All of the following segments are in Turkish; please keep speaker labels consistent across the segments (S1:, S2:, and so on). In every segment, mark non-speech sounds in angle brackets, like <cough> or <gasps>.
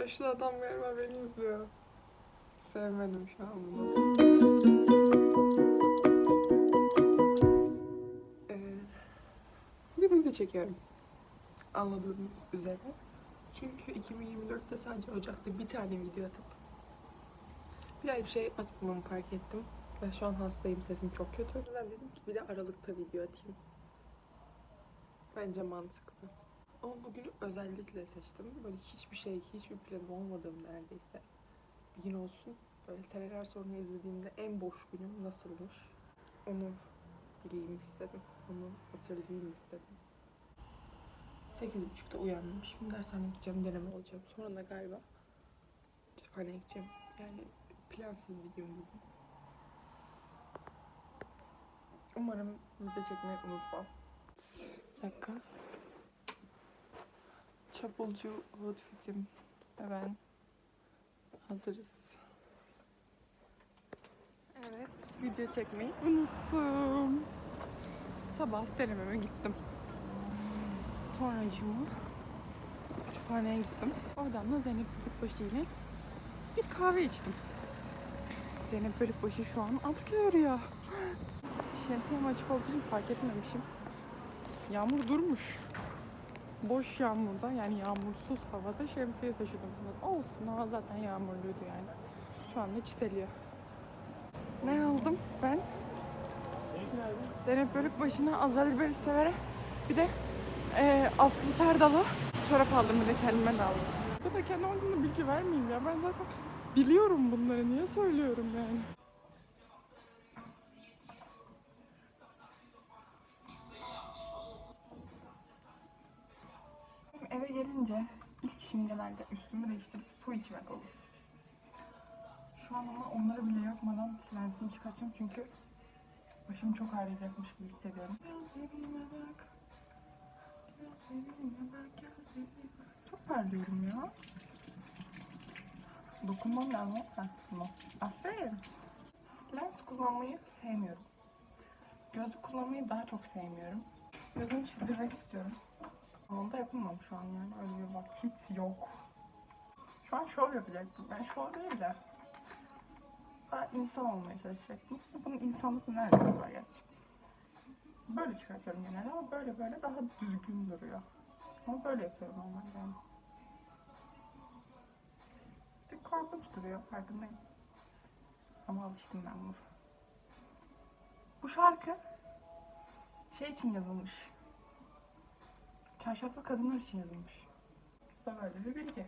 S1: Karşıda adam galiba beni izliyor. Sevmedim şu an bunu. Ee, bir video çekiyorum. Anladığınız üzere. Çünkü 2024'te sadece Ocak'ta bir tane video atıp bir ay bir şey atmamı fark ettim. Ve şu an hastayım, sesim çok kötü. Yüzden dedim ki bir de Aralık'ta video atayım. Bence mantıklı. Ama bugünü özellikle seçtim. Böyle hiçbir şey, hiçbir planım olmadığım neredeyse. Bir gün olsun. Böyle seneler sonra izlediğimde en boş günüm nasılmış? Onu bileyim istedim. Onu hatırlayayım istedim. 8.30'da uyandım. Şimdi dershaneye gideceğim, deneme olacağım. Sonra da galiba kütüphaneye gideceğim. Yani plansız bir gün bugün. Umarım video çekmeyi unutmam. Bir dakika. Çapulcu outfitim ve ben hazırız. Evet, video çekmeyi unuttum. Sabah denememe gittim. Sonra cuma kütüphaneye gittim. Oradan da Zeynep Bölükbaşı ile bir kahve içtim. Zeynep Bölükbaşı şu an atkı örüyor. <gasps> Şemsiyem açık olduğu için fark etmemişim. Yağmur durmuş. Boş yağmurda yani yağmursuz havada şemsiye taşıdım. Olsun hava zaten yağmurluydu yani. Şu anda çiseliyor. Ne aldım ben? Zeynep Bölükbaşı'na Azrail Beri Sever'e bir de eee Aslı Serdal'a çorap aldım bir de kendime de aldım. Bu da kendi hakkında bilgi vermeyeyim ya. Ben zaten biliyorum bunları. Niye söylüyorum yani? Eve gelince ilk işim genelde üstümü değiştirip su içmek olur. Şu an ama onları bile yapmadan lensimi çıkartacağım çünkü başım çok ağrıyacakmış gibi hissediyorum. Çok parlıyorum ya. Dokunmam lazım. Aferin. Lens kullanmayı sevmiyorum. Gözlük kullanmayı daha çok sevmiyorum. Gözümü çizdirmek istiyorum. Ama da yapamam şu an yani. Öyle bir vakit yok. Şu an şov yapacaktım. Ben şov değil de ben insan olmaya çalışacaktım. Bunun insanlık nerede var gerçi? Böyle çıkartıyorum genelde ama böyle böyle daha düzgün duruyor. Ama böyle yapıyorum normalde yani. Bir korkunç duruyor farkındayım. Ama alıştım ben bunu. Bu şarkı şey için yazılmış. Çarşaflı kadınlar için yazılmış. Bu da böyle bir bilgi.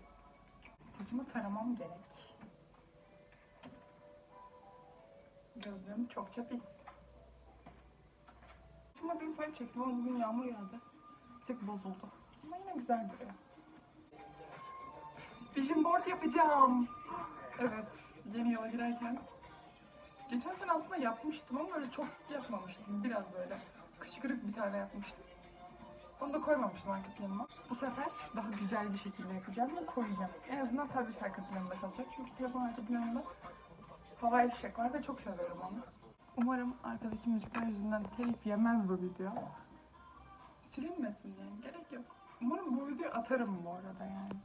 S1: Saçımı taramam gerek. Gözlerim çokça pis. Saçıma dün fön çektim ama bugün yağmur yağdı. Bir tık bozuldu. Ama yine güzel duruyor. Vision board yapacağım. Evet, yeni yıla girerken. Geçen sene aslında yapmıştım ama böyle çok yapmamıştım. Biraz böyle kışkırık bir tane yapmıştım. Onu da koymamıştım arka planıma. Bu sefer daha güzel bir şekilde yapacağım ve koyacağım. En azından sadece arka planımda kalacak. Çünkü telefon arka planında havai fişek var ve çok seviyorum onu. Umarım arkadaki müzikler yüzünden telif yemez bu video. Silinmesin yani gerek yok. Umarım bu videoyu atarım bu arada yani.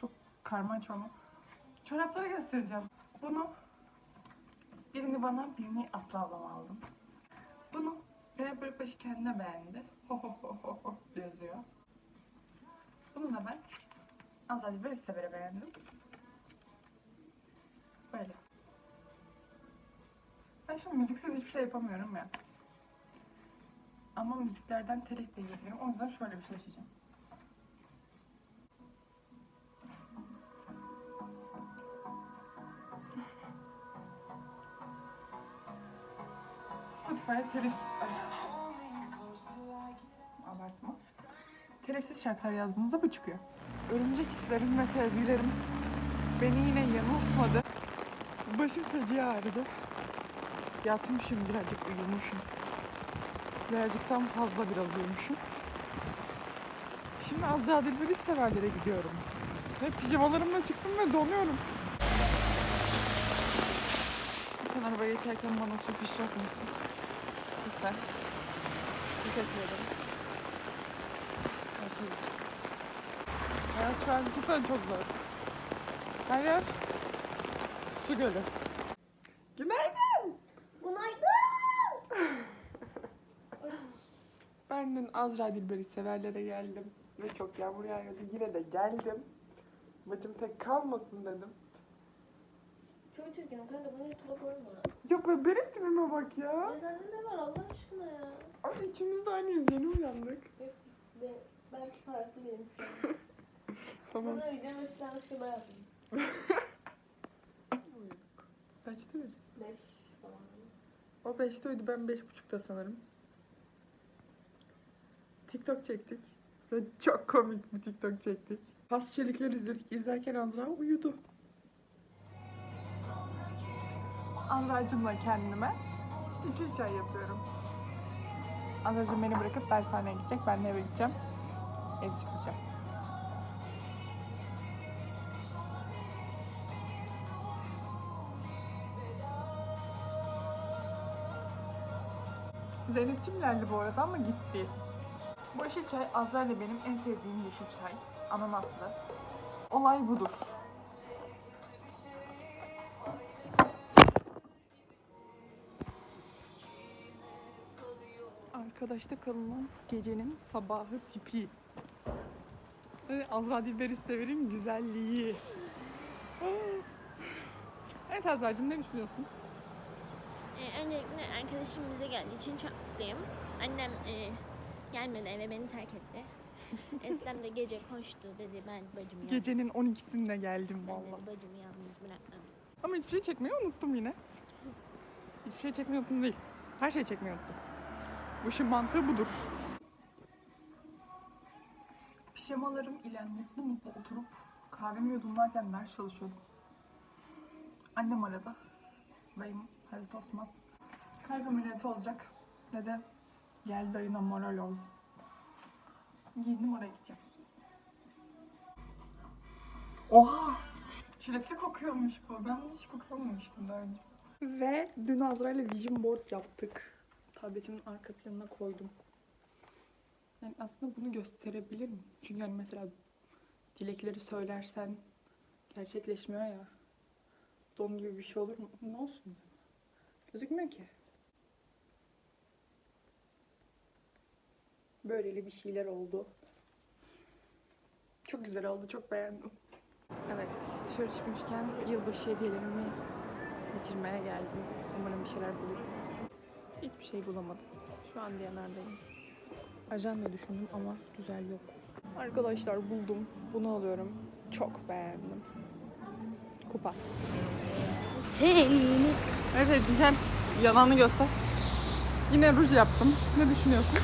S1: Çok karman çorman. Çorapları göstereceğim. Bunu birini bana birini Aslı ablama aldım. Bunu Zeynep Bölükbaşı kendine beğendi. Ho yazıyor. Bunu da ben Azali ve Sever'e beğendim. Böyle. Ben an müziksiz hiçbir şey yapamıyorum ya. Ama müziklerden telif de geliyor. O yüzden şöyle bir şey seçeceğim. Spotify'a telifsiz... Abartma. Telifsiz şarkılar yazdığınızda bu çıkıyor. Örümcek hislerim ve sezgilerim beni yine yanıltmadı. Başım feci ağrıdı. Yatmışım birazcık uyumuşum. Birazcıktan fazla biraz uyumuşum. Şimdi Azra Dilberiz severlere gidiyorum. Ve pijamalarımla çıktım ve donuyorum. Lütfen arabaya geçerken bana su fışrak mısın? Lütfen. Teşekkür ederim. Her şey için. Hayat şu an cidden çok zor. Her yer su gölü. Günaydın.
S2: Günaydın. <laughs>
S1: Ben dün Azra Dilber'i severlere geldim. Ve çok yağmur yağıyordu. Yine de geldim. Bacım tek kalmasın dedim.
S2: Çok çirkin. Kanka bunu YouTube'a koyma.
S1: Ya be- benim tipime bak ya.
S2: Ya sende ne var Allah aşkına ya?
S1: Ama ikimiz de aynıyız. Yeni uyandık.
S2: Ben, belki farklı benim. <laughs>
S1: Tamam.
S2: Burada videonun üstüne ben yaptım. <laughs>
S1: Kaçtı mı?
S2: Beş falan.
S1: O 5'te uyudu. Ben 5.30'da sanırım. TikTok çektik. Ve çok komik bir TikTok çektik. Pas çelikler izledik. İzlerken Andra uyudu. Andra'cımla kendime yeşil çay yapıyorum. Andra'cım beni bırakıp dershaneye gidecek. Ben de eve gideceğim. Ev süpüreceğim. Zeynep'ciğim geldi bu arada ama gitti. Bu yeşil çay Azra ile benim en sevdiğim yeşil çay. Ananaslı. Olay budur. Arkadaşta kalınan gecenin sabahı tipi. Ve Azra Dilber'i severim güzelliği. Evet Azra'cığım ne düşünüyorsun?
S3: Ee, öncelikle arkadaşım bize geldiği için çok mutluyum. Annem e, gelmedi eve beni terk etti. <laughs> Eslem de gece koştu dedi ben bacımı yalnız.
S1: Gecenin 12'sinde geldim
S3: ben
S1: vallahi.
S3: dedi bacımı yalnız bırakmam.
S1: Ama hiçbir şey çekmeyi unuttum yine. Hiçbir şey çekmeyi unuttum değil. Her şeyi çekmeyi unuttum. Bu işin mantığı budur. Pijamalarım ile mutlu mutlu oturup kahvemi yudumlarken ders çalışıyordum. Annem aradı. Dayım Hazreti Osman. Kalp ameliyatı olacak. Dedi gel dayına moral ol. Giyindim oraya gideceğim. Oha! Çilekli kokuyormuş bu. Ben hiç kokamamıştım daha önce. Ve dün Azra ile vision board yaptık. Tabletimin arka planına koydum. Yani aslında bunu gösterebilirim. Çünkü hani mesela dilekleri söylersen gerçekleşmiyor ya. Don gibi bir şey olur mu? Ne olsun? Gözükmüyor ki. Böyleli bir şeyler oldu. Çok güzel oldu, çok beğendim. Evet, dışarı çıkmışken yılbaşı hediyelerimi bitirmeye geldim. Umarım bir şeyler bulurum. Hiçbir şey bulamadım. Şu an Diyanar'dayım. Ajanda düşündüm ama güzel yok. Arkadaşlar buldum. Bunu alıyorum. Çok beğendim. Kupa. Evet evet Diken yalanını göster. Yine ruj yaptım. Ne düşünüyorsun?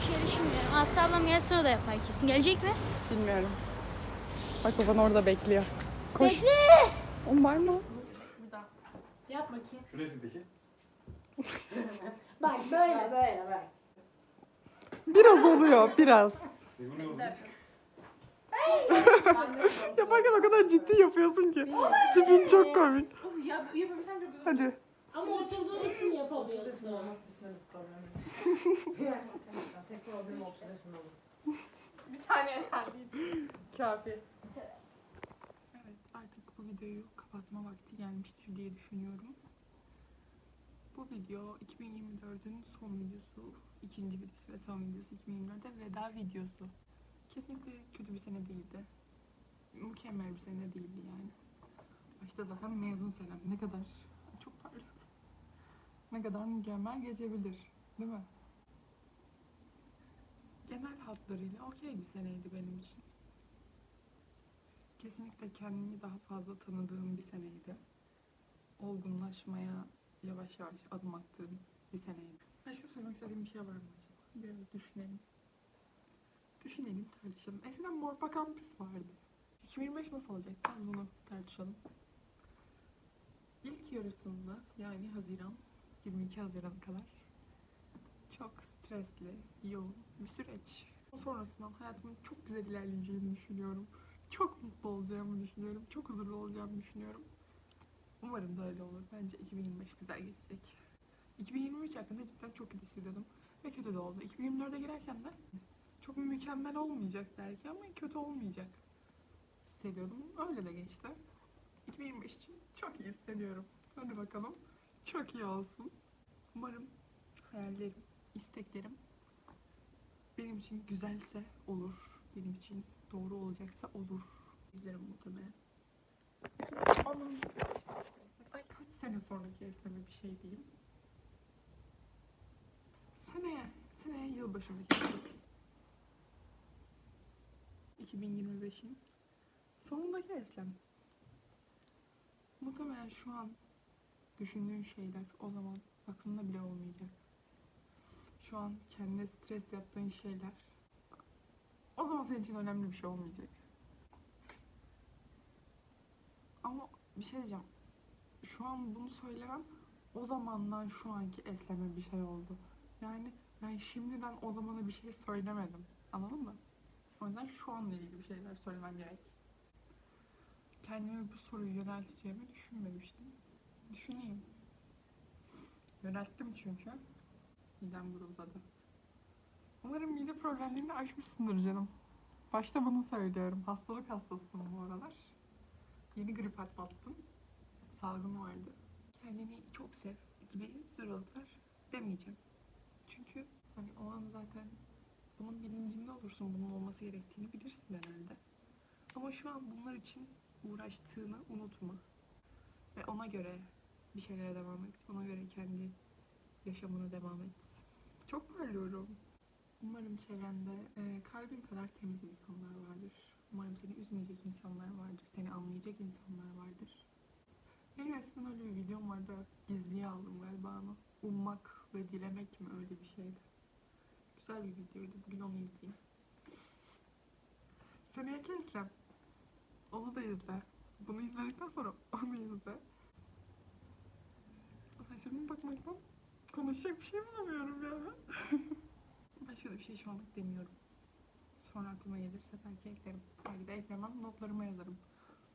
S4: Bir şey düşünmüyorum. Aslı ablam gelsin o da yapar kesin. Gelecek mi?
S1: Bilmiyorum. Bak baban orada bekliyor. Koş.
S4: Bekle.
S1: On var mı?
S2: Yap bakayım.
S5: Şu nedir peki?
S2: Bak böyle böyle bak.
S1: Biraz oluyor, biraz. Yaparken o kadar ciddi yapıyorsun ki. Tipin çok komik.
S2: Ya yapabilsem çok güzel.
S1: Hadi.
S2: Ama oturduğun için yapamıyorsun. Bir tane yeterli.
S1: Kafi. Evet artık bu videoyu kapatma vakti gelmiştir diye düşünüyorum. Bu video 2024'ün son videosu, ikinci videosu ve son videosu 2024'de veda videosu. Kesinlikle kötü bir sene değildi. Mükemmel bir sene değildi yani. Başta zaten mezun senem. Ne kadar çok pardon. Ne kadar mükemmel geçebilir. Değil mi? genel hatlarıyla okey bir seneydi benim için. Kesinlikle kendimi daha fazla tanıdığım bir seneydi. Olgunlaşmaya yavaş yavaş adım attığım bir seneydi. Başka söylemek istediğim bir şey var mı acaba? Biraz düşünelim. Düşünelim, tartışalım. Eskiden Morpa Campus vardı. 2025 nasıl olacak? Ben bunu tartışalım. İlk yarısında yani Haziran, 22 Haziran'a kadar çok stresli, yoğun bir süreç. Sonrasında hayatımın çok güzel ilerleyeceğini düşünüyorum. Çok mutlu olacağımı düşünüyorum. Çok huzurlu olacağımı düşünüyorum. Umarım da öyle olur. Bence 2025 güzel geçecek. 2023 hakkında cidden çok kötü hissediyordum. Ve kötü de oldu. 2024'e girerken de çok mükemmel olmayacak belki ama kötü olmayacak. hissediyordum. Öyle de geçti. 2025 için çok iyi hissediyorum. Hadi bakalım. Çok iyi olsun. Umarım hayallerim, isteklerim benim için güzelse olur. Benim için doğru olacaksa olur. İzlerim muhtemelen. Onun ay kaç sene sonraki esneme bir şey diyeyim. Seneye, seneye yılbaşındaki 2025'in sonundaki eslem. Muhtemelen şu an düşündüğün şeyler o zaman aklında bile olmayacak. Şu an kendine stres yaptığın şeyler o zaman senin için önemli bir şey olmayacak. Ama bir şey diyeceğim. Şu an bunu söylemem o zamandan şu anki esleme bir şey oldu. Yani ben şimdiden o zamana bir şey söylemedim. Anladın mı? O yüzden şu anla ilgili bir şeyler söylemem gerek. Kendime bu soruyu yönelteceğimi düşünmemiştim. Düşüneyim. Yönelttim çünkü. Midem guruldadı. Umarım mide problemlerini aşmışsındır canım. Başta bunu söylüyorum. Hastalık hastasıyım bu aralar. Yeni grip atlattım. Salgın vardı. Kendini çok sev gibi zırvalıklar demeyeceğim. Çünkü hani o an zaten bunun bilincinde olursun. Bunun olması gerektiğini bilirsin herhalde. Ama şu an bunlar için uğraştığını unutma. Ve ona göre bir şeylere devam et. Ona göre kendi yaşamına devam et. Çok parlıyorum. Umarım çevrende e, kalbin kadar temiz insanlar vardır. Umarım seni üzmeyecek insanlar vardır. Seni anlayacak insanlar vardır. Benim eskiden öyle bir videom vardı. Gizliye aldım galiba ama. Ummak ve dilemek mi öyle bir şeydi. Güzel bir videoydu. Bugün onu izleyeyim. Seneye Eslem. Onu da izle. Bunu izledikten sonra onu izle. Saçlarıma bakmaktan konuşacak bir şey bulamıyorum ya. <laughs> Başka da bir şey şu anlık demiyorum. Sonra aklıma gelirse belki eklerim. Belki de eklemem. Notlarıma yazarım.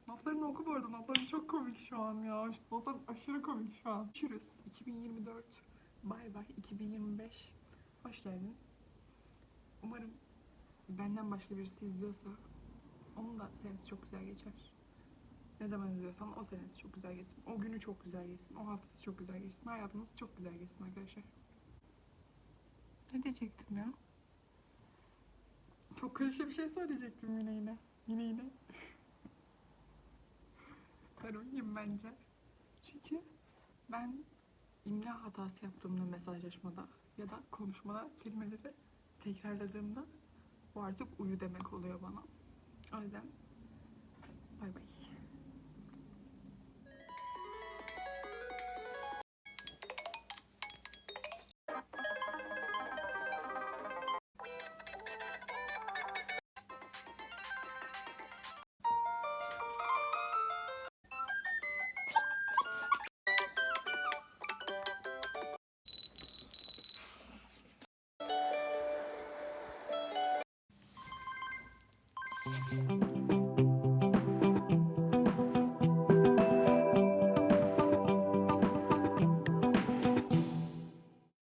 S1: Notlarını oku bu arada. Notların çok komik şu an ya. Notlar aşırı komik şu an. Görüşürüz. 2024. Bay bay. 2025. Hoş geldin. Umarım benden başka birisi izliyorsa onun da senesi çok güzel geçer. Ne zaman izliyorsan o senesi çok güzel geçsin. O günü çok güzel geçsin. O haftası çok güzel geçsin. Hayatınız çok güzel geçsin arkadaşlar. Ne diyecektim ya? Çok klişe bir şey söyleyecektim yine yine. Yine yine. ben uyuyayım bence. Çünkü ben imla hatası yaptığımda mesajlaşmada ya da konuşmada kelimeleri tekrarladığımda bu artık uyu demek oluyor bana. O yüzden